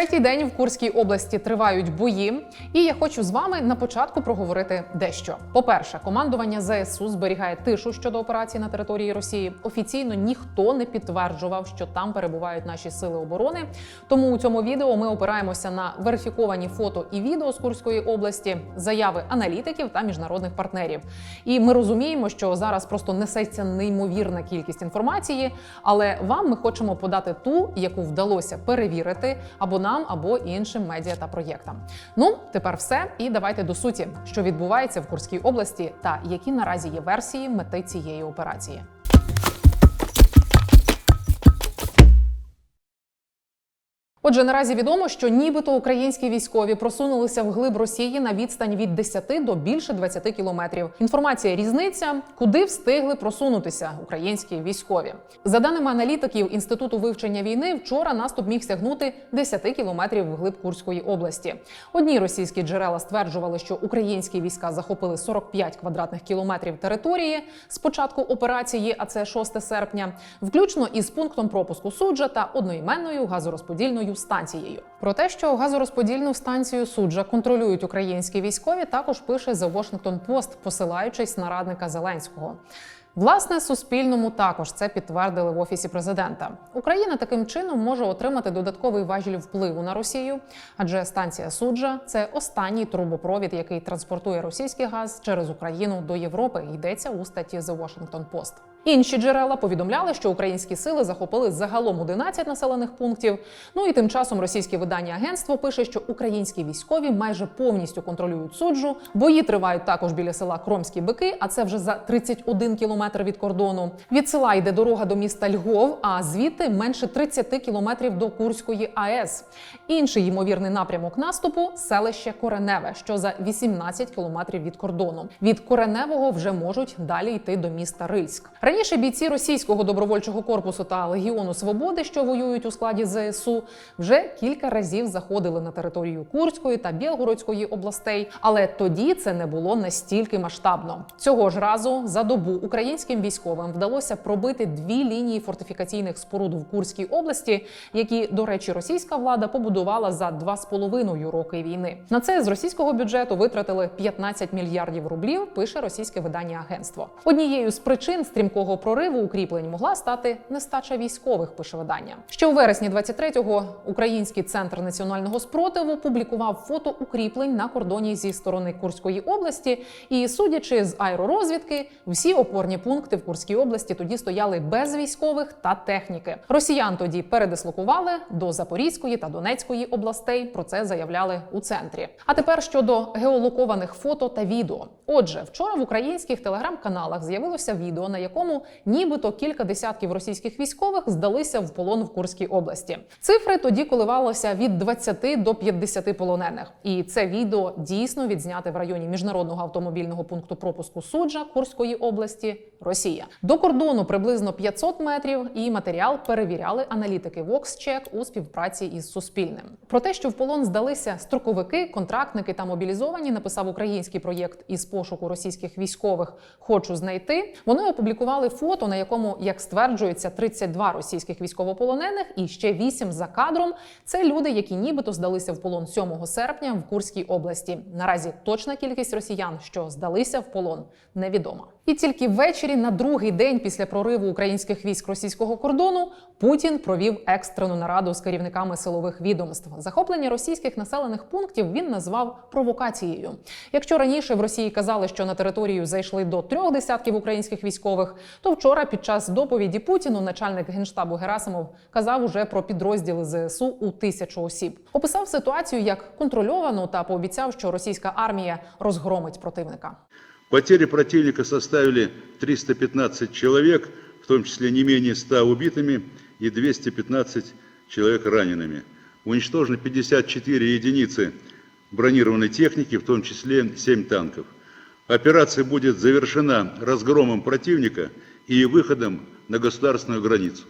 Третій день в Курській області тривають бої, і я хочу з вами на початку проговорити дещо. По-перше, командування ЗСУ зберігає тишу щодо операції на території Росії. Офіційно ніхто не підтверджував, що там перебувають наші сили оборони. Тому у цьому відео ми опираємося на верифіковані фото і відео з Курської області, заяви аналітиків та міжнародних партнерів. І ми розуміємо, що зараз просто несеться неймовірна кількість інформації, але вам ми хочемо подати ту, яку вдалося перевірити або нам, або іншим медіа та проєктам. Ну тепер все. І давайте до суті, що відбувається в Курській області, та які наразі є версії мети цієї операції. Отже, наразі відомо, що нібито українські військові просунулися в глиб Росії на відстань від 10 до більше 20 кілометрів. Інформація різниця, куди встигли просунутися українські військові. За даними аналітиків інституту вивчення війни, вчора наступ міг сягнути 10 кілометрів вглиб Курської області. Одні російські джерела стверджували, що українські війська захопили 45 квадратних кілометрів території з початку операції, а це 6 серпня, включно із пунктом пропуску суджа та одноіменною газорозподільною станцією. Про те, що газорозподільну станцію суджа контролюють українські військові, також пише The Washington Post, посилаючись на радника Зеленського. Власне, Суспільному також це підтвердили в офісі президента. Україна таким чином може отримати додатковий важіль впливу на Росію, адже станція суджа це останній трубопровід, який транспортує російський газ через Україну до Європи. Йдеться у статті The Washington Post. Інші джерела повідомляли, що українські сили захопили загалом 11 населених пунктів. Ну і тим часом російське видання агентство пише, що українські військові майже повністю контролюють суджу. Бої тривають також біля села Кромські бики, а це вже за 31 кілометр від кордону. Від села йде дорога до міста Львов, а звідти менше 30 кілометрів до Курської АЕС. Інший ймовірний напрямок наступу селище Кореневе, що за 18 кілометрів від кордону. Від Кореневого вже можуть далі йти до міста Рильськ. Раніше бійці російського добровольчого корпусу та Легіону Свободи, що воюють у складі ЗСУ, вже кілька разів заходили на територію Курської та Білгородської областей, але тоді це не було настільки масштабно. Цього ж разу за добу українським військовим вдалося пробити дві лінії фортифікаційних споруд в Курській області, які, до речі, російська влада побудувала за два з половиною роки війни. На це з російського бюджету витратили 15 мільярдів рублів. Пише російське видання агентство. Однією з причин стрімкого прориву укріплень могла стати нестача військових. Пише видання. Ще у вересні 23-го Український центр національного спротиву публікував фото укріплень на кордоні зі сторони Курської області. І судячи з аеророзвідки, всі опорні пункти в Курській області тоді стояли без військових та техніки. Росіян тоді передислокували до Запорізької та Донецької областей. Про це заявляли у центрі. А тепер щодо геолокованих фото та відео. Отже, вчора в українських телеграм-каналах з'явилося відео, на якому нібито кілька десятків російських військових здалися в полон в Курській області. Цифри тоді коливалися від 20 до 50 полонених. І це відео дійсно відзняте в районі міжнародного автомобільного пункту пропуску суджа Курської області. Росія до кордону приблизно 500 метрів, і матеріал перевіряли аналітики VoxCheck у співпраці із Суспільним. Про те, що в полон здалися строковики, контрактники та мобілізовані, написав український проєкт із пошуку російських військових. Хочу знайти. Вони опублікували фото, на якому, як стверджується, 32 російських військовополонених і ще 8 за кадром. Це люди, які нібито здалися в полон 7 серпня в Курській області. Наразі точна кількість росіян, що здалися в полон, невідома. І тільки ввечері на другий день після прориву українських військ російського кордону Путін провів екстрену нараду з керівниками силових відомств. Захоплення російських населених пунктів він назвав провокацією. Якщо раніше в Росії казали, що на територію зайшли до трьох десятків українських військових, то вчора під час доповіді Путіну начальник генштабу Герасимов казав уже про підрозділи ЗСУ у тисячу осіб. Описав ситуацію як контрольовану та пообіцяв, що російська армія розгромить противника. Потери противника составили 315 человек, в том числе не менее 100 убитыми и 215 человек ранеными. Уничтожено 54 единицы бронированной техники, в том числе 7 танков. Операция будет завершена разгромом противника и выходом на государственную границу.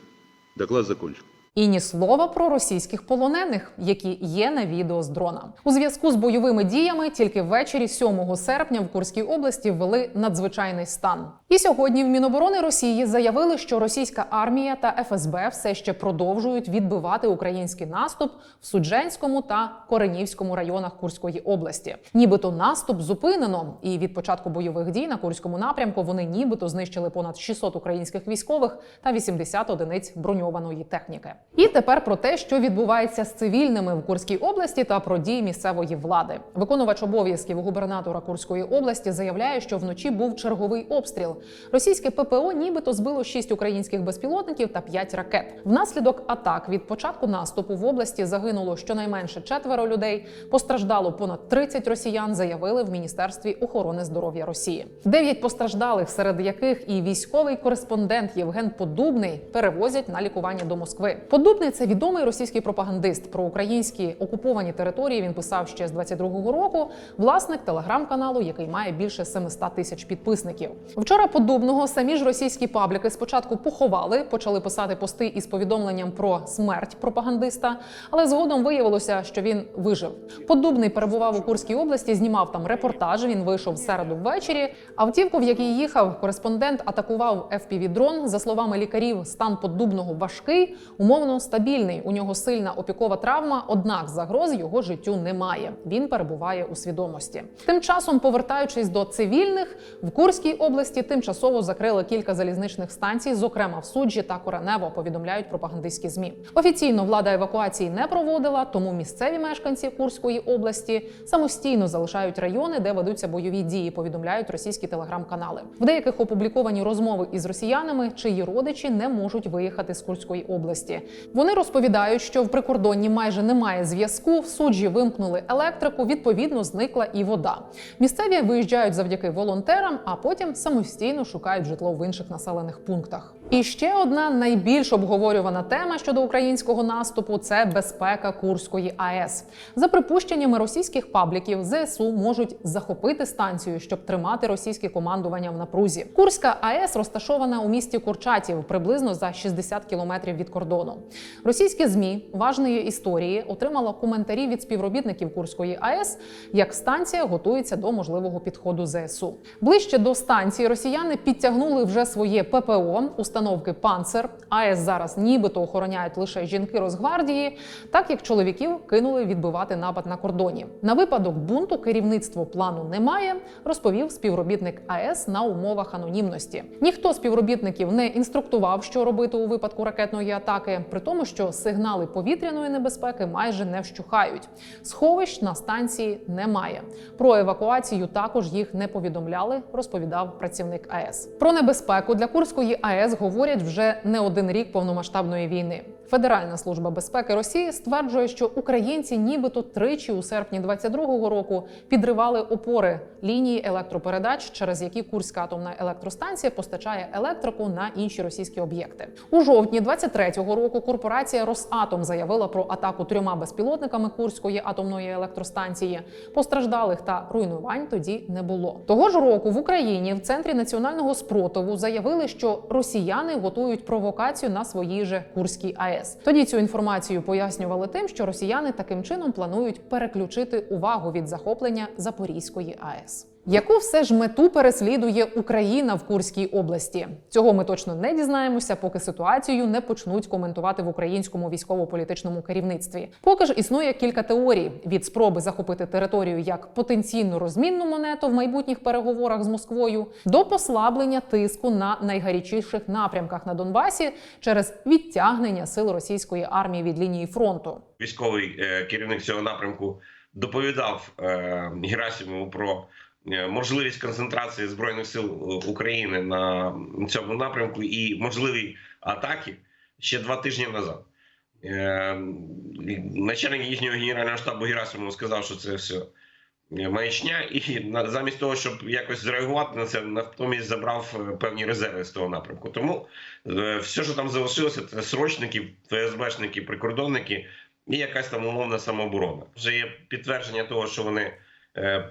Доклад закончен. І ні слова про російських полонених, які є на відео з дрона. У зв'язку з бойовими діями тільки ввечері 7 серпня в Курській області ввели надзвичайний стан. І сьогодні в Міноборони Росії заявили, що російська армія та ФСБ все ще продовжують відбивати український наступ в Судженському та Коренівському районах Курської області. Нібито наступ зупинено, і від початку бойових дій на Курському напрямку вони нібито знищили понад 600 українських військових та 80 одиниць броньованої техніки. І тепер про те, що відбувається з цивільними в Курській області та про дії місцевої влади. Виконувач обов'язків губернатора Курської області заявляє, що вночі був черговий обстріл. Російське ППО нібито збило 6 українських безпілотників та 5 ракет. Внаслідок атак від початку наступу в області загинуло щонайменше четверо людей. Постраждало понад 30 росіян. Заявили в міністерстві охорони здоров'я Росії. Дев'ять постраждалих, серед яких і військовий кореспондент Євген Подубний перевозять на лікування до Москви. Подубний це відомий російський пропагандист. Про українські окуповані території він писав ще з 22-го року. Власник телеграм-каналу, який має більше 700 тисяч підписників. Вчора подубного самі ж російські пабліки спочатку поховали, почали писати пости із повідомленням про смерть пропагандиста, але згодом виявилося, що він вижив. Подубний перебував у Курській області, знімав там репортаж. Він вийшов в середу ввечері. Автівку, в якій їхав, кореспондент атакував FPV-дрон. За словами лікарів, стан подубного важкий, умовно стабільний. У нього сильна опікова травма, однак загроз його життю немає. Він перебуває у свідомості. Тим часом, повертаючись до цивільних, в Курській області тимчасово закрили кілька залізничних станцій, зокрема в суджі та Коренево. Повідомляють пропагандистські змі. Офіційно влада евакуації не проводила, тому місцеві мешканці Курської області самостійно залишають райони, де ведуться бойові дії. Повідомляють російські телеграм-канали. В деяких опубліковані розмови із росіянами, чиї родичі не можуть виїхати з Курської області. Вони розповідають, що в прикордонні майже немає зв'язку. В суджі вимкнули електрику. Відповідно, зникла і вода. Місцеві виїжджають завдяки волонтерам, а потім самостійно шукають житло в інших населених пунктах. І ще одна найбільш обговорювана тема щодо українського наступу це безпека Курської АЕС. За припущеннями російських пабліків, ЗСУ можуть захопити станцію, щоб тримати російське командування в напрузі. Курська АЕС розташована у місті Курчатів, приблизно за 60 кілометрів від кордону. Російські змі важної історії отримало коментарі від співробітників Курської АЕС, як станція готується до можливого підходу ЗСУ. Ближче до станції росіяни підтягнули вже своє ППО, установки Панцер. АЕС зараз нібито охороняють лише жінки Росгвардії, так як чоловіків кинули відбивати напад на кордоні. На випадок бунту керівництво плану немає, розповів співробітник АЕС на умовах анонімності. Ніхто співробітників не інструктував, що робити у випадку ракетної атаки, при тому, що сигнали повітряної небезпеки майже не вщухають. Сховищ на станції немає. Про евакуацію також їх не повідомляли, розповідав працівник АЕС. Про небезпеку для Курської АЕС говорять вже не один рік повномасштабної війни. Федеральна служба безпеки Росії стверджує, що українці, нібито тричі у серпні 22-го року підривали опори лінії електропередач, через які Курська атомна електростанція постачає електрику на інші російські об'єкти. У жовтні 23-го року корпорація Росатом заявила про атаку трьома безпілотниками Курської атомної електростанції. Постраждалих та руйнувань тоді не було. Того ж року в Україні в центрі національного спротиву заявили, що росіяни готують провокацію на своїй же Курській АЕС. Тоді цю інформацію пояснювали тим, що росіяни таким чином планують переключити увагу від захоплення Запорізької АЕС. Яку все ж мету переслідує Україна в Курській області? Цього ми точно не дізнаємося, поки ситуацію не почнуть коментувати в українському військово-політичному керівництві. Поки ж існує кілька теорій: від спроби захопити територію як потенційну розмінну монету в майбутніх переговорах з Москвою до послаблення тиску на найгарячіших напрямках на Донбасі через відтягнення сил російської армії від лінії фронту. військовий е, керівник цього напрямку доповідав е, Герасимову про можливість концентрації збройних сил е, України на цьому напрямку і можливі атаки ще два тижні назад. Е, Начальник їхнього генерального штабу Герасимов сказав, що це все е, маячня, і замість того, щоб якось зреагувати на це, натомість забрав е, певні резерви з того напрямку. Тому е, все, що там залишилося, це срочники, ФСБшники, прикордонники і якась там умовна самооборона. Вже є підтвердження того, що вони е,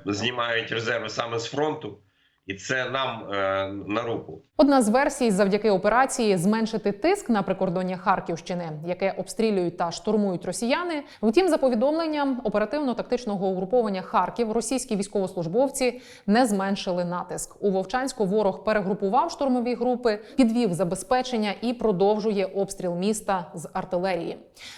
знімають резерви саме з фронту, і це нам е, на руку. Одна з версій завдяки операції зменшити тиск на прикордоння Харківщини, яке обстрілюють та штурмують росіяни. Втім, за повідомленням оперативно-тактичного угруповання Харків, російські військовослужбовці не зменшили натиск. У Вовчанську ворог перегрупував штурмові групи, підвів забезпечення і продовжує обстріл міста з артилерії.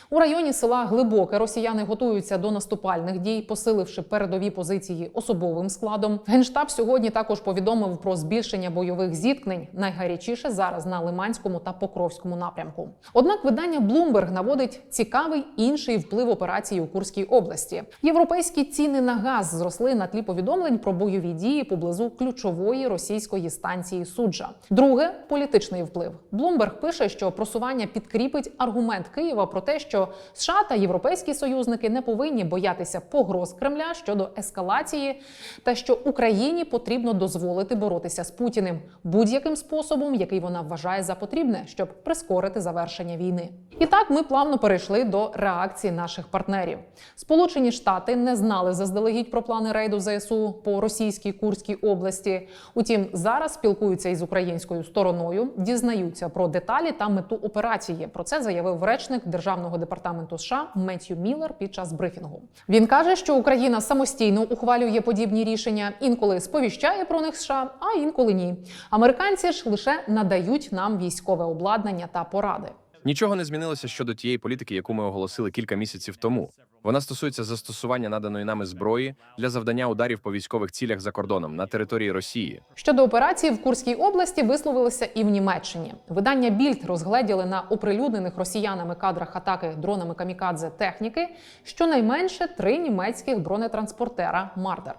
У районі села Глибоке росіяни готуються до наступальних дій, посиливши передові позиції особовим складом. Генштаб сьогодні також повідомив про збільшення бойових зіткнень найгарячіше зараз на Лиманському та Покровському напрямку. Однак видання Bloomberg наводить цікавий інший вплив операції у Курській області. Європейські ціни на газ зросли на тлі повідомлень про бойові дії поблизу ключової російської станції суджа. Друге політичний вплив. Bloomberg пише, що просування підкріпить аргумент Києва про те, що США та європейські союзники не повинні боятися погроз Кремля щодо ескалації, та що Україні потрібно дозволити боротися з Путіним будь-яким способом, який вона вважає за потрібне, щоб прискорити завершення війни. І так ми плавно перейшли до реакції наших партнерів. Сполучені Штати не знали заздалегідь про плани рейду ЗСУ по російській Курській області. Утім, зараз спілкуються із українською стороною, дізнаються про деталі та мету операції. Про це заявив речник державного департаменту США Меттью Міллер під час брифінгу. Він каже, що Україна самостійно ухвалює подібні рішення, інколи сповіщає про них США, а інколи ні. Американці ж лише надають нам військове обладнання та поради. Нічого не змінилося щодо тієї політики, яку ми оголосили кілька місяців тому. Вона стосується застосування наданої нами зброї для завдання ударів по військових цілях за кордоном на території Росії. Щодо операції в Курській області висловилися і в Німеччині. Видання Більд розгледіли на оприлюднених росіянами кадрах атаки дронами камікадзе техніки щонайменше три німецьких бронетранспортера Мардер.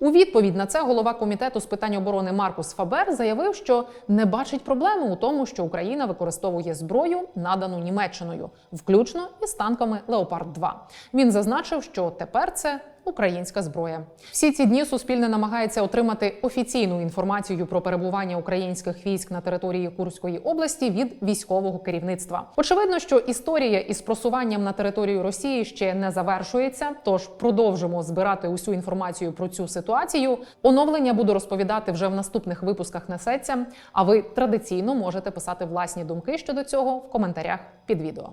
У відповідь на це голова комітету з питань оборони Маркус Фабер заявив, що не бачить проблеми у тому, що Україна використовує зброю, надану Німеччиною, включно із танками Леопард 2 Він зазначив, що тепер це українська зброя. Всі ці дні суспільне намагається отримати офіційну інформацію про перебування українських військ на території Курської області від військового керівництва. Очевидно, що історія із просуванням на територію Росії ще не завершується. Тож продовжимо збирати усю інформацію про цю ситуацію. Оновлення буду розповідати вже в наступних випусках несеться. А ви традиційно можете писати власні думки щодо цього в коментарях під відео.